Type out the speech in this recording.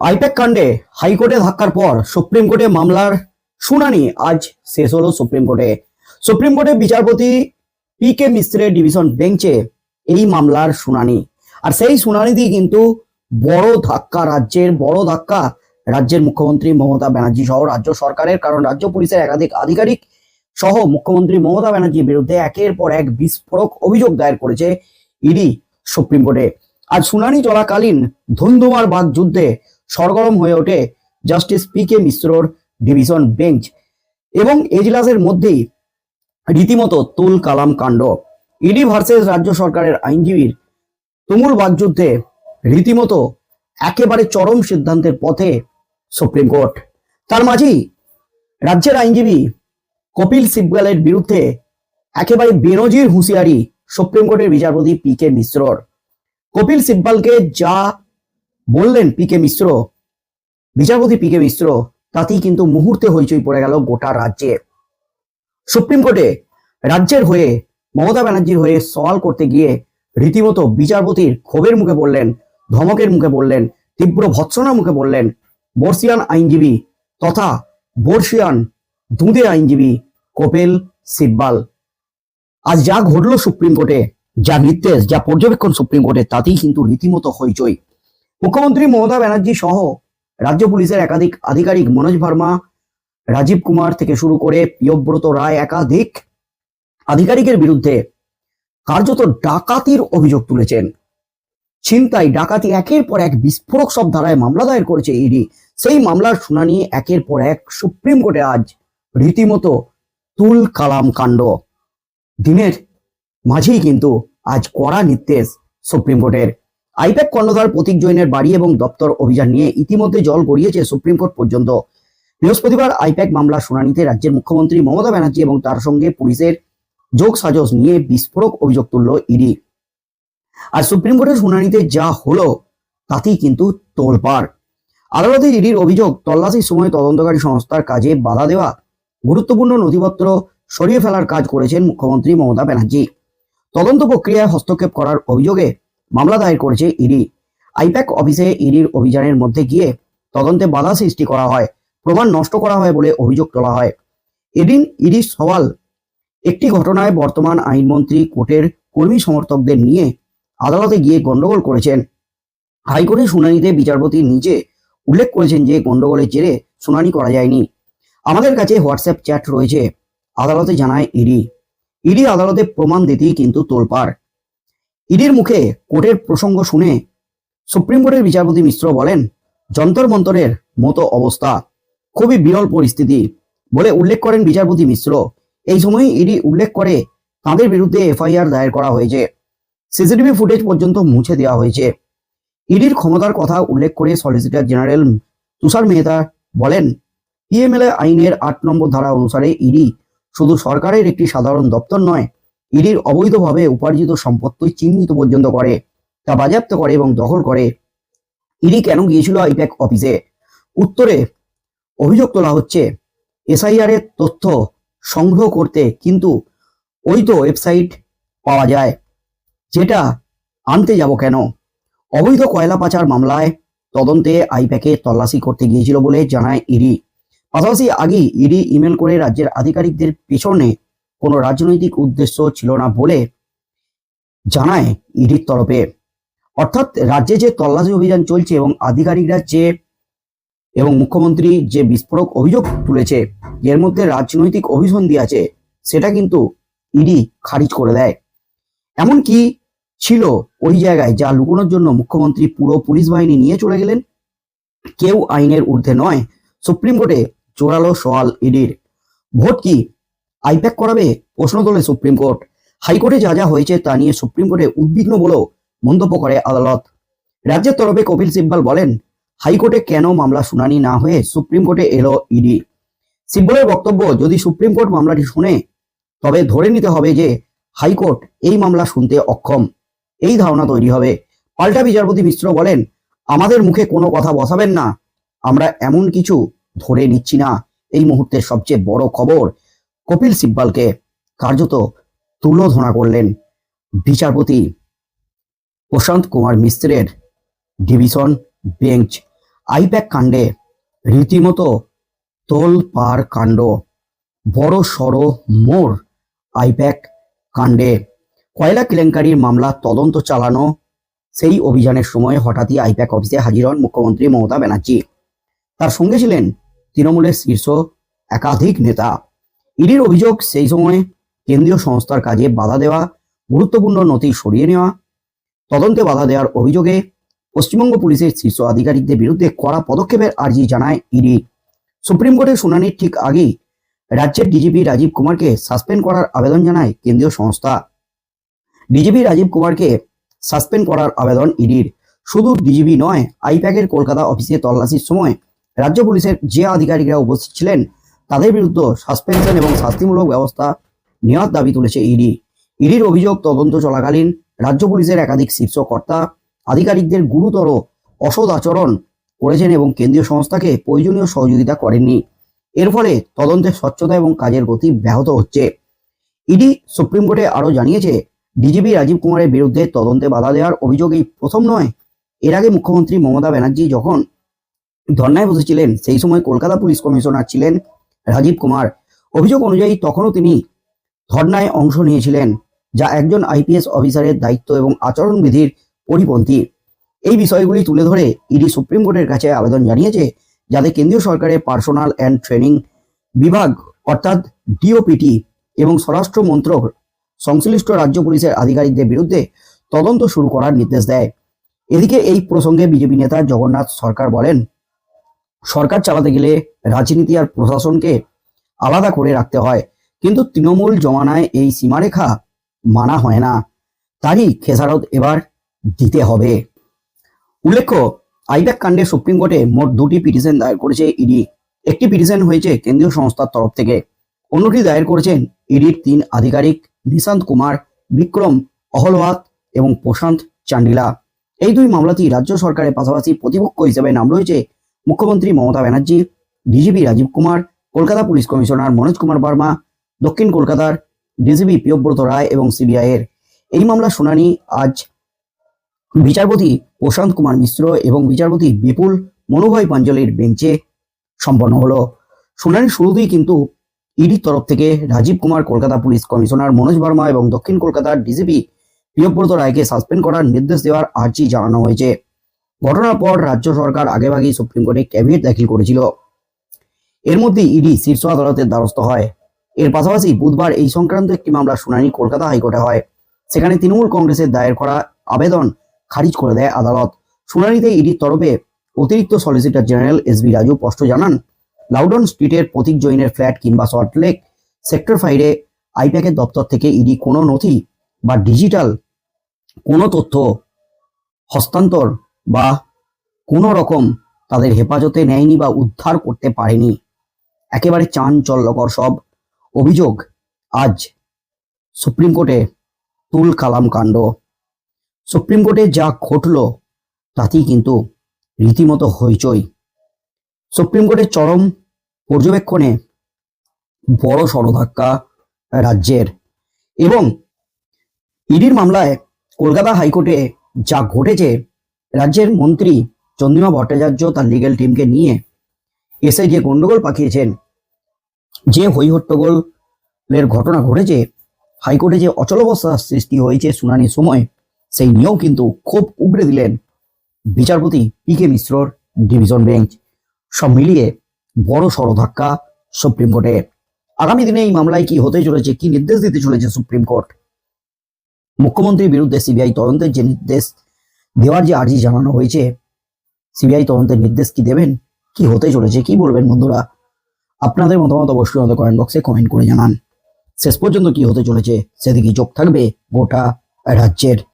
I-PAC কাণ্ডে হাইকোর্টে ধাক্কার পর সুপ্রিম কোর্টে মামলার শুনানি আজ শেষ হলো সুপ্রিম কোর্টে। সুপ্রিম কোর্টে বিচারপতি পি কে মিশ্রের ডিভিশন বেঞ্চে এই মামলার শুনানি। আর সেই শুনানিতেই কিন্তু বড় ধাক্কা রাজ্যের, বড় ধাক্কা রাজ্যের মুখ্যমন্ত্রী মমতা ব্যানার্জি সহ রাজ্য সরকারের, কারণ রাজ্য পুলিশের একাধিক আধিকারিক সহ মুখ্যমন্ত্রী মমতা ব্যানার্জির বিরুদ্ধে একের পর এক বিস্ফোরক অভিযোগ দায়ের করেছে ইডি সুপ্রিম কোর্টে। আজ শুনানি চলাকালীন ধুন্ধুমার বাগ যুদ্ধে সরগরম হয়ে ওঠে জাস্টিস পি কে মিশ্রর ডিভিশন বেঞ্চ। এবং এজলাসের মধ্যেই রীতিমতো তুল কালাম কাণ্ড। ইডি ভার্সেস রাজ্য সরকারের আইনজীবীর তুমুল বাগযুদ্ধে রীতিমতো একেবারে চরম সিদ্ধান্তের পথে সুপ্রিম কোর্ট। তার মাঝেই রাজ্যের আইনজীবী কপিল সিব্বালের বিরুদ্ধে একেবারে বেনজির হুঁশিয়ারি সুপ্রিম কোর্টের বিচারপতি পি কে মিশ্রর। কপিল সিব্বালকে যা বললেন পি কে মিশ্র, বিচারপতি পি কে মিশ্র, তাতেই কিন্তু মুহূর্তে হইচই পড়ে গেল গোটা রাজ্যে। সুপ্রিম কোর্টে রাজ্যের হয়ে, মমতা ব্যানার্জির হয়ে সওয়াল করতে গিয়ে রীতিমতো বিচারপতির ক্ষোভের মুখে বললেন ধমকের মুখে বললেন তীব্র ভৎসনার মুখে বললেন বর্ষিয়ান আইনজীবী তথা বর্ষিয়ান দুঁদে আইনজীবী কপিল সিব্বাল। আজ যা ঘটলো সুপ্রিম কোর্টে, যা নির্দেশ, যা পর্যবেক্ষণ সুপ্রিম কোর্টে, তাতেই কিন্তু রীতিমতো হইচই। মুখ্যমন্ত্রী মমতা ব্যানার্জি সহ রাজ্য পুলিশের একাধিক আধিকারিক মনোজ ভার্মা, রাজীব কুমার থেকে শুরু করে প্রিয়ব্রত রায় একাধিক আধিকারিকের বিরুদ্ধে কার্যত ডাকাতির অভিযোগ তুলেছেন। ছিনতাই, ডাকাতি একের পর এক বিস্ফোরক সব ধারায় মামলা দায়ের করেছে ইডি সেই মামলার শুনানি একের পর এক সুপ্রিম কোর্টে আজ রীতিমতো তুল কালাম কাণ্ড। দিনের মাঝেই কিন্তু আজ কড়া নির্দেশ সুপ্রিম কোর্টের। আইপ্যাক কর্ণধার প্রতীক জৈনের বাড়ি এবং দপ্তর অভিযান নিয়ে ইতিমধ্যে জল গড়িয়েছে সুপ্রিম কোর্ট পর্যন্ত। বৃহস্পতিবার আইপ্যাক মামলার শুনানিতে রাজ্যের মুখ্যমন্ত্রী মমতা ব্যানার্জি এবং তার সঙ্গে পুলিশের যোগ সাজস নিয়ে বিস্ফোরক অভিযোগ তুলল ইডি। আর সুপ্রিম কোর্টের শুনানিতে যা হলো, তাতেই কিন্তু তোলপাড়। আদালতে ইডির অভিযোগ, তল্লাশির সময় তদন্তকারী সংস্থার কাজে বাধা দেওয়া গুরুত্বপূর্ণ নথিপত্র সরিয়ে ফেলার কাজ করেছেন মুখ্যমন্ত্রী মমতা ব্যানার্জি। তদন্ত প্রক্রিয়ায় হস্তক্ষেপ করার অভিযোগে মামলা দায়ের করেছে ইডি। আইপ্যাক অফিসে ইডির অভিযানের মধ্যে গিয়ে তদন্তে বাধা সৃষ্টি করা হয়, প্রমাণ নষ্ট করা হয় বলে অভিযোগ তোলা হয়। এদিন ইডির সওয়াল, একটি ঘটনায় বর্তমান আইনমন্ত্রী কোর্টের কর্মী সমর্থকদের নিয়ে আদালতে গিয়ে গন্ডগোল করেছেন। হাইকোর্টের শুনানিতে বিচারপতি নিজে উল্লেখ করেছেন যে গন্ডগোলের জেরে শুনানি করা যায়নি। আমাদের কাছে হোয়াটসঅ্যাপ চ্যাট রয়েছে, আদালতে জানায় ইডি। ইডি আদালতে প্রমাণ দিতেই কিন্তু তোলপাড়। ইডির মুখে কোর্টের প্রসঙ্গ শুনে সুপ্রিম কোর্টের বিচারপতি মিশ্র বলেন, যন্তর মন্তরের মতো অবস্থা। খুবই বিরল পরিস্থিতি বলে উল্লেখ করেন বিচারপতি মিশ্র। এই সময় ইডি উল্লেখ করে তাদের বিরুদ্ধে এফআইআর দায়ের করা হয়েছে। সিসিটিভি ফুটেজ পর্যন্ত মুছে দেওয়া হয়েছে। ইডির ক্ষমতার কথা উল্লেখ করে সলিসিটর জেনারেল তুষার মেহতা বলেন, পিএমএলএ আইনের আট নম্বর ধারা অনুসারে ইডি শুধু সরকারের একটি সাধারণ দপ্তর নয় ইডির অবৈধভাবে উপার্জিত সম্পত্তি চিহ্নিত পর্যন্ত করে, তা বাজেয়াপ্ত করে এবং দখল করে। ইডি কেন গিয়েছিল আইপ্যাক অফিসে? উত্তরে অভিযোগ তোলা হচ্ছে, এসআইআর এর তথ্য সংগ্রহ করতে কিন্তু ওই তো ওয়েবসাইট পাওয়া যায়, যেটা আনতে যাব কেন? অবৈধ কয়লা পাচার মামলায় তদন্তে আইপ্যাকে তল্লাশি করতে গিয়েছিল বলে জানায় ইডি। পাশাপাশি আগেই ইডি ইমেল করে রাজ্যের আধিকারিকদের পেছনে কোনো রাজনৈতিক উদ্দেশ্য ছিল না বলে জানায় ইডির তরফে। অর্থাৎ রাজ্যে যে তল্লাশি অভিযান চলছে এবং আধিকারিকরা যে এবং মুখ্যমন্ত্রী যে বিস্ফোরক অভিযোগ তুলেছে, এর মধ্যে রাজনৈতিক অভিসন্ধি আছে, সেটা কিন্তু ইডি খারিজ করে দেয়। এমন কি ছিল ওই জায়গায় যা লুকোনোর জন্য মুখ্যমন্ত্রী পুরো পুলিশ বাহিনী নিয়ে চলে গেলেন। কেউ আইনের ঊর্ধ্বে নয়। সুপ্রিম কোর্টে জোরালো সওয়াল ইডির। ভোট কি আইপ্যাক করাবে প্রশ্ন তোলে সুপ্রিম কোর্ট। হাইকোর্টে যা যা হয়েছে তা নিয়ে সুপ্রিম কোর্টে উদ্বিগ্ন বলেও মন্তব্য করে আদালত। রাজ্যের তরফে কপিল সিব্বাল বলেন, হাইকোর্টে কেন মামলা শুনানি না হয়ে সুপ্রিম কোর্টে এলো ইডি? সিব্বলের বক্তব্য, যদি সুপ্রিম কোর্ট মামলাটি শুনে, তবে ধরে নিতে হবে যে হাইকোর্ট এই মামলা শুনতে অক্ষম। এই ধারণা তৈরি হবে। পাল্টা বিচারপতি মিশ্র বলেন, আমাদের মুখে কোনো কথা বসাবেন না। আমরা এমন কিছু ধরে নিচ্ছি না। এই মুহূর্তের সবচেয়ে বড় খবর কপিল সিব্বালকে কার্যত তুলোধনা করলেন বিচারপতি প্রশান্ত কুমার মিশ্রের ডিভিশন বেঞ্চ। আইপ্যাক কাণ্ডে রীতিমতো তোল পার কাণ্ড, বড় সড় মোড় আইপ্যাক কাণ্ডে। কয়লা কেলেঙ্কারির মামলা, তদন্ত চালানো, সেই অভিযানের সময় হঠাৎই আইপ্যাক অফিসে হাজির হন মুখ্যমন্ত্রী মমতা ব্যানার্জি। তার সঙ্গে ছিলেন তৃণমূলের শীর্ষ একাধিক নেতা। ইডির অভিযোগ সেই সময় কেন্দ্রীয় সংস্থার কাজে বাধা দেওয়া, গুরুত্বপূর্ণ নথি সরিয়ে নেওয়া, তদন্তে বাধা দেওয়ার অভিযোগে পশ্চিমবঙ্গ পুলিশের শীর্ষ আধিকারিকদের বিরুদ্ধে কড়া পদক্ষেপের আর্জি জানায় ইডি। সুপ্রিম কোর্টের শুনানির ঠিক আগেই রাজ্যের ডিজিপি রাজীব কুমারকে সাসপেন্ড করার আবেদন জানায় কেন্দ্রীয় সংস্থা। ডিজিপি রাজীব কুমারকে সাসপেন্ড করার আবেদন ইডির। শুধু ডিজিপি নয়, আইপ্যাকের কলকাতা অফিসে তল্লাশির সময় রাজ্য পুলিশের যে আধিকারিকরা উপস্থিত ছিলেন তাদের বিরুদ্ধে সাসপেনশন এবং শাস্তিমূলক ব্যবস্থা নেওয়ার দাবি তুলেছে ইডি। ইডির অভিযোগ তদন্ত চলাকালীন রাজ্য পুলিশের একাধিক শীর্ষ কর্তা আধিকারিকদের গুরুতর অসৎ আচরণ করেছেন এবং কেন্দ্রীয় সংস্থাকে প্রয়োজনীয় সহযোগিতা করেননি। এর ফলে তদন্তের স্বচ্ছতা এবং কাজের গতি ব্যাহত হচ্ছে। ইডি সুপ্রিম কোর্টে আরও জানিয়েছে, ডিজিপি রাজীব কুমারের বিরুদ্ধে তদন্তে বাধা দেওয়ার অভিযোগ এই প্রথম নয়। এর আগে মুখ্যমন্ত্রী মমতা ব্যানার্জি যখন ধর্নায় বসেছিলেন, সেই সময় কলকাতা পুলিশ কমিশনার ছিলেন রাজীব কুমার। অভিযোগ অনুযায়ী তখনও তিনি ধর্নায় অংশ নিয়েছিলেন, যা একজন আইপিএস অফিসারের দায়িত্ব এবং আচরণবিধির পরিপন্থী। এই বিষয়গুলি তুলে ধরে ইডি সুপ্রিম কোর্টের কাছে আবেদন জানিয়েছে, যাতে কেন্দ্রীয় সরকারের পার্সোনাল অ্যান্ড ট্রেনিং বিভাগ, অর্থাৎ ডিওপিটি, এবং স্বরাষ্ট্র মন্ত্রক, সংশ্লিষ্ট রাজ্য পুলিশের আধিকারিকদের বিরুদ্ধে তদন্ত শুরু করার নির্দেশ দেয়। এদিকে এই প্রসঙ্গে বিজেপি নেতা জগন্নাথ সরকার বলেন সরকার চালাতে গেলে রাজনীতি আর প্রশাসনকে আলাদা করে রাখতে হয়। কিন্তু তৃণমূল জমানায় এই সীমারেখা মানা হয় না। তারই খেসারত এবার দিতে হবে। উল্লেখ্য আইপ্যাক কাণ্ডে সুপ্রিম কোর্টে মোট দুটি পিটিশন দায়ের করেছে ইডি। একটি পিটিশন হয়েছে কেন্দ্রীয় সংস্থার তরফ থেকে। অন্যটি দায়ের করেছেন ইডির তিন আধিকারিক নিশান্ত কুমার, বিক্রম অহলওয়াত এবং প্রশান্ত চান্ডিলা। এই দুই মামলাতেই রাজ্য সরকারের পাশাপাশি প্রতিপক্ষ হিসেবে নাম রয়েছে মুখ্যমন্ত্রী Mamata Banerjee DGP Rajeev Kumar, Kolkata police commissioner Manoj Kumar Verma, দক্ষিণ কলকাতার ডিজিপি প্রিয়ব্রত রায় এবং সিবিআই এর। এই মামলার শুনানি আজ বিচারপতি প্রশান্ত কুমার মিশ্র এবং বিচারপতি বিপুল মনোভয় পাঞ্জলির বেঞ্চে সম্পন্ন হলো। শুনানির শুরুতেই কিন্তু ইডির তরফ থেকে রাজীব কুমার, কলকাতা পুলিশ কমিশনার মনোজ বর্মা এবং দক্ষিণ কলকাতার ডিজিপি প্রিয়ব্রত রায়কে সাসপেন্ড করার নির্দেশ দেওয়ার আর্জি জানানো হয়েছে। ঘটনার পর রাজ্য সরকার আগেভাগেই সুপ্রিম কোর্টে ক্যাবিনেট দাখিল করেছিল। এর মধ্যে ইডি শীর্ষ আদালতের দ্বারস্থ হয়। এর পাশাপাশি বুধবার এই সংক্রান্ত একটি মামলার শুনানি কলকাতা হাইকোর্টে হয়। সেখানে তৃণমূল কংগ্রেসের দায়ের করা আবেদন খারিজ করে দেয় আদালত। শুনানিতে ইডির তরফে অতিরিক্ত solicitor general S B Raju স্পষ্ট জানান, লাউডন স্ট্রিটের প্রতীক জৈনের ফ্ল্যাট কিংবা সল্টলেক সেক্টর ফাইভে আইপ্যাকের দপ্তর থেকে ইডি কোনো নথি বা ডিজিটাল কোনো তথ্য হস্তান্তর বা কোনো রকম তাদের হেফাজতে নেয়নি বা উদ্ধার করতে পারেনি। একেবারে চাঞ্চল্যকর সব অভিযোগ আজ সুপ্রিম কোর্টে তুল কালাম কাণ্ড। সুপ্রিম কোর্টে যা ঘটল তাতেই কিন্তু রীতিমতো হইচই। সুপ্রিম কোর্টের চরম পর্যবেক্ষণে বড় ধাক্কা রাজ্যের এবং ইডির মামলায় কলকাতা হাইকোর্টে যা ঘটেছে রাজ্যের মন্ত্রী চন্দ্রিমা ভট্টাচার্য তার লিগেল টিমকে নিয়ে এসে যে গন্ডগোল পাকিয়েছেন। যে হইহট্টগোলের ঘটনা ঘটেছে, হাইকোর্টে যে অচলাবস্থার সৃষ্টি হয়েছে শুনানির সময়, সেই নিয়েও কিন্তু খুব উগড়ে দিলেন বিচারপতি পি কে মিশ্রর ডিভিশন বেঞ্চ সব মিলিয়ে বড় সড় ধাক্কা সুপ্রিম কোর্টে। আগামী দিনে এই মামলায় কি হতে চলেছে, কি নির্দেশ দিতে চলেছে সুপ্রিম কোর্ট? মুখ্যমন্ত্রীর বিরুদ্ধে সিবিআই তদন্তের যে নির্দেশ দেওয়ার যে আর্জি জানানো হয়েছে, সিবিআই তদন্তের নির্দেশ কি দেবেন? কি হতে চলেছে? কি বলবেন বন্ধুরা? আপনাদের মতামত অবশ্যই আমাদের কমেন্ট বক্সে কমেন্ট করে জানান। শেষ পর্যন্ত কি হতে চলেছে সেদিকে চোখ থাকবে গোটা রাজ্যের